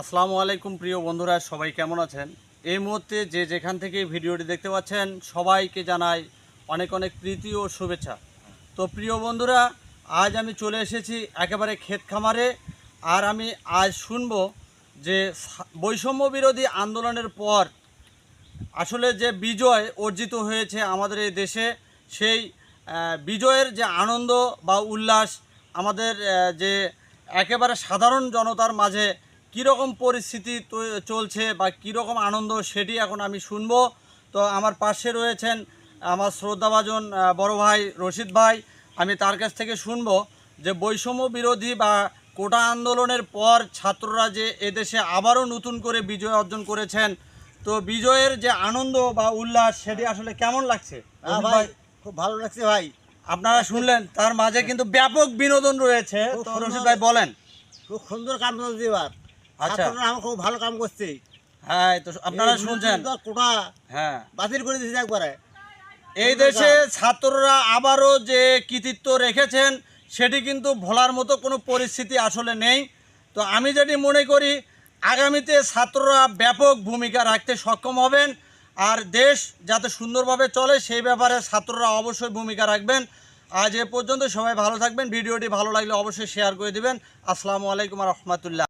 আসসালামু আলাইকুম প্রিয় বন্ধুরা, সবাই কেমন আছেন? এই মুহূর্তে যে যেখান থেকে ভিডিওটি দেখতে পাচ্ছেন, সবাইকে জানাই অনেক অনেক প্রীতি ও শুভেচ্ছা। তো প্রিয় বন্ধুরা, আজ আমি চলে এসেছি একেবারে ক্ষেত খামারে, আর আমি আজ শুনব যে বৈষম্য বিরোধী আন্দোলনের পর আসলে যে বিজয় অর্জিত হয়েছে আমাদের এই দেশে, সেই বিজয়ের যে আনন্দ বা উল্লাস আমাদের যে একেবারে সাধারণ জনতার মাঝে কীরকম পরিস্থিতি চলছে বা কীরকম আনন্দ সেটি এখন আমি শুনব। তো আমার পাশে রয়েছেন আমার শ্রদ্ধাভাজন বড় ভাই রশিদ ভাই। আমি তার কাছ থেকে শুনব যে বৈষম্য বিরোধী বা কোটা আন্দোলনের পর ছাত্ররা যে এদেশে আবারও নতুন করে বিজয় অর্জন করেছেন তো বিজয়ের যে আনন্দ বা উল্লাস সেটি আসলে কেমন লাগছে? ভাই খুব ভালো লাগছে ভাই। আপনারা শুনলেন তার মাঝে কিন্তু ব্যাপক বিনোদন রয়েছে। তো রশিদ ভাই বলেন। খুব সুন্দর কাম এবার। ছাত্ররা আমার খুব ভালো কাম করছে। হ্যাঁ তো আপনারা শুনছেন? কোটা হ্যাঁ। বাতিল করে দিয়েছে একবারে। এই দেশে ছাত্ররা আবারও যে কৃতিত্ব রেখেছেন সেটি কিন্তু ভোলার মতো কোনো পরিস্থিতি আসলে নেই। তো আমি যেটি মনে করি আগামীতে ছাত্ররা ব্যাপক ভূমিকা রাখতে সক্ষম হবেন আর দেশ যাতে সুন্দরভাবে চলে সেই ব্যাপারে ছাত্ররা অবশ্যই ভূমিকা রাখবেন। আজ এ পর্যন্ত সবাই ভালো থাকবেন। ভিডিওটি ভালো লাগলে অবশ্যই শেয়ার করে দিবেন। আসসালামু আলাইকুম রহমতুল্লাহ।